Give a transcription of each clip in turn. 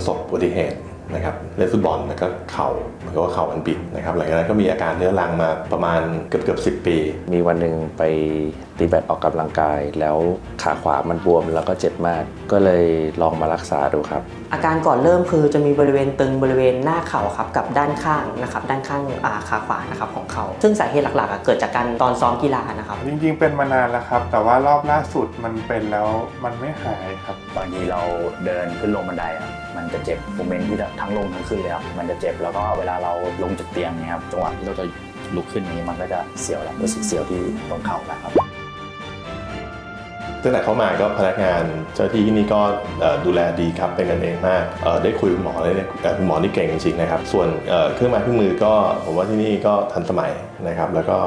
ประสบอุบัติเหตุ นะครับเล่นฟุตบอลแล้วก็เข่าเหมือนกับว่าเข่ามันบิดนะครับหลังจากนั้นก็มีอาการเรื้อรังมาประมาณเกือบเกือบสิปี มีวันหนึ่งไปตีแบดออกกำลังกาย แล้วขาขวามันบวมแล้วก็เจ็บมาก ก็เลยลองมารักษาดูครับ อาการก่อนเริ่มคือจะมีบริเวณตึงบริเวณหน้าเข่าครับกับด้านข้างนะครับด้านข้างอ่าขาขวานะครับของเขาซึ่งสาเหตุหลักๆอะเกิดจากการตอนซ้อมกีฬานะครับ จริงๆ เป็นมานานแล้วครับ แต่ว่ารอบล่าสุดมันเป็นแล้วมันไม่หายครับบางทีเราเดินขึ้นลงบันไดอะมันจะเจ็บโมเมนต์ที่ทั้งลงทั้งขึ้นเลยครับมันจะเจ็บแล้วก็เวลาเราลงจากเตียงเนี่ยครับจังหวะที่เราจะลุกขึ้นนี้มันก็จะเสียวแล้วรู้สึกเสียวที่ตรงเข่าแล้วครับตั้งแต่เข้ามาก็พนักงานเจ้าที่ที่นี่ก็ดูแลดีครับเป็นกันเองมากได้คุยกับคุณหมอเลยเนี่ยเอ่อคุณหมอนี่เก่งจริงๆนะครับ ส่วนเครื่องไม้เครื่องมือก็ผมว่าที่นี่ก็ทันสมัยนะครับ แล้วก็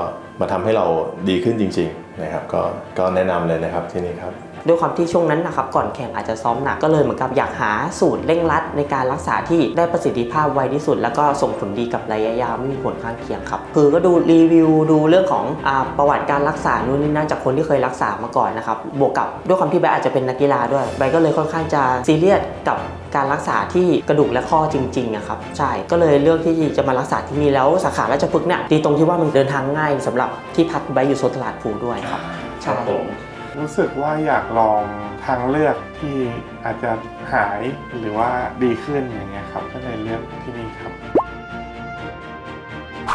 มาทำให้เราดีขึ้นจริง ๆนะครับ ก็ก็แนะนำเลยนะครับที่นี่ครับ ด้วยความที่ช่วงนั้นนะครับก่อนแข่งอาจจะซ้อมหนักก็เลยเหมือนกับอยากหาสูตรเร่งรัด ในการรักษาที่ได้ประสิทธิภาพไวที่สุด แล้วก็ส่งผลดีกับระยะยาวไม่มีผลข้างเคียงครับคือก็ดูรีวิวดูเรื่องของอาประวัติการรักษานู่นนี่นั่นจากคนที่เคยรักษามาก่อนนะครับบวกกับด้วยความที่ใบอาจจะเป็นนักกีฬาด้วยใบก็เลยค่อนข้างจะซีเรียสกับการรักษาที่กระดูกและข้อจริงๆอะครับใช่ก็เลยเลือกที่จะมารักษาที่นี่แล้วสาขาราชพฤกษ์เนี่ยดีตรงที่ว่ามันเดินทางง่ายสำหรับที่พักใบอยู่โซนตลาดภูด้วยครับใช่ รู้สึกว่าอยากลองทางเลือกที่อาจจะหายหรือว่าดีขึ้นอย่างเงี้ยครับก็เลยเลือกที่นี่ครับ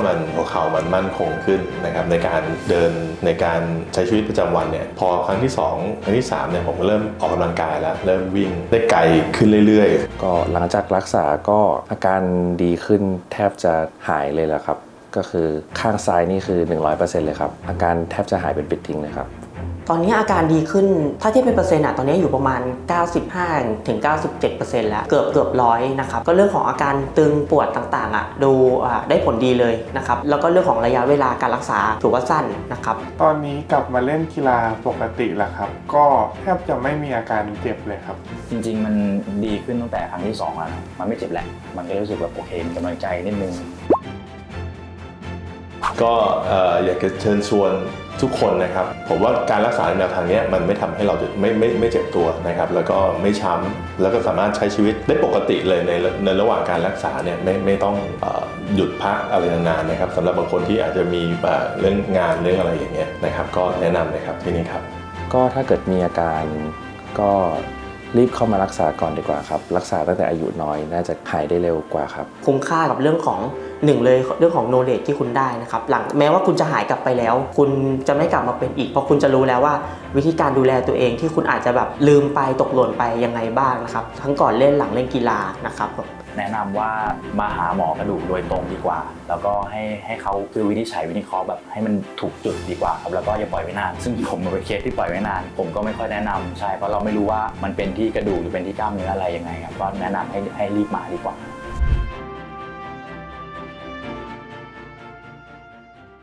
มันหัวเข่ามันมั่นคงขึ้นนะครับในการเดินในการใช้ชีวิตประจำวันเนี่ยพอครั้งที่ 2 ครั้งที่3เนี่ยผมก็เริ่มออกกำลังกายแล้ว เริ่มวิ่งได้ไกลขึ้นเรื่อยๆก็หลังจากรักษาก็อาการดีขึ้นแทบจะหายเลยแหละครับ ก็คือข้างซ้ายนี่คือ 100%เลยครับ อาการแทบจะหายเป็นปิดทิ้งเลยครับ ตอนนี้อาการดีขึ้น ถ้าเทียบเป็นเปอร์เซ็นต์อะตอนนี้อยู่ประมาณ 95ถึง97%แล้ว เกือบเกือบร้อยนะครับ ก็เรื่องของอาการตึงปวดต่างๆอะดูอ่าได้ผลดีเลยนะครับ แล้วก็เรื่องของระยะเวลาการรักษาถือว่าสั้นนะครับ ตอนนี้กลับมาเล่นกีฬาปกติแล้วครับ ก็แทบจะไม่มีอาการเจ็บเลยครับ จริงๆ มันดีขึ้นตั้งแต่ครั้งที่สองแล้วนะมันไม่เจ็บแหละ มันก็รู้สึกแบบโอเคมีกำลังใจนิดนึง ก็เอ่ออยากจะเชิญชวนทุกคนนะครับ ผมว่าการรักษาในแนวทางเนี้ยมันไม่ทำให้เราไม่ไม่ไม่เจ็บตัวนะครับ แล้วก็ไม่ช้ำแล้วก็สามารถใช้ชีวิตได้ปกติเลยในในระหว่างการรักษาเนี่ยไม่ไม่ต้องเอ่อหยุดพักอะไรนานๆนะครับสำหรับบางคนที่อาจจะมีเอ่อเรื่องงานเรื่องอะไรอย่างเงี้ยนะครับ ก็แนะนำเลยครับที่นี่ครับ ก็ถ้าเกิดมีอาการก็รีบเข้ามารักษาก่อนดีกว่าครับ รักษาตั้งแต่อายุน้อยน่าจะหายได้เร็วกว่าครับ คุ้มค่ากับเรื่องของ หนึ่งเลยเรื่องของ knowledge ที่คุณได้นะครับหลังแม้ว่าคุณจะหายกลับไปแล้ว คุณจะไม่กลับมาเป็นอีก เพราะคุณจะรู้แล้วว่า วิธีการดูแลตัวเองที่คุณอาจจะแบบลืมไปตกหล่นไปยังไงบ้างนะครับทั้งก่อนเล่นหลังเล่นกีฬานะครับแนะนำว่ามาหาหมอกระดูกโดยตรงดีกว่า แล้วก็ให้ให้เขาคือวินิจฉัยวินิเคราะห์แบบให้มันถูกจุดดีกว่าครับแล้วก็อย่าปล่อยไว้นาน ซึ่งผมเป็นเคสที่ปล่อยไว้นาน ผมก็ไม่ค่อยแนะนำใช่เพราะเราไม่รู้ว่ามันเป็นที่กระดูกหรือเป็นที่กล้ามเนื้ออะไรยังไงครับก็แนะนำให้ให้รีบมาดีกว่า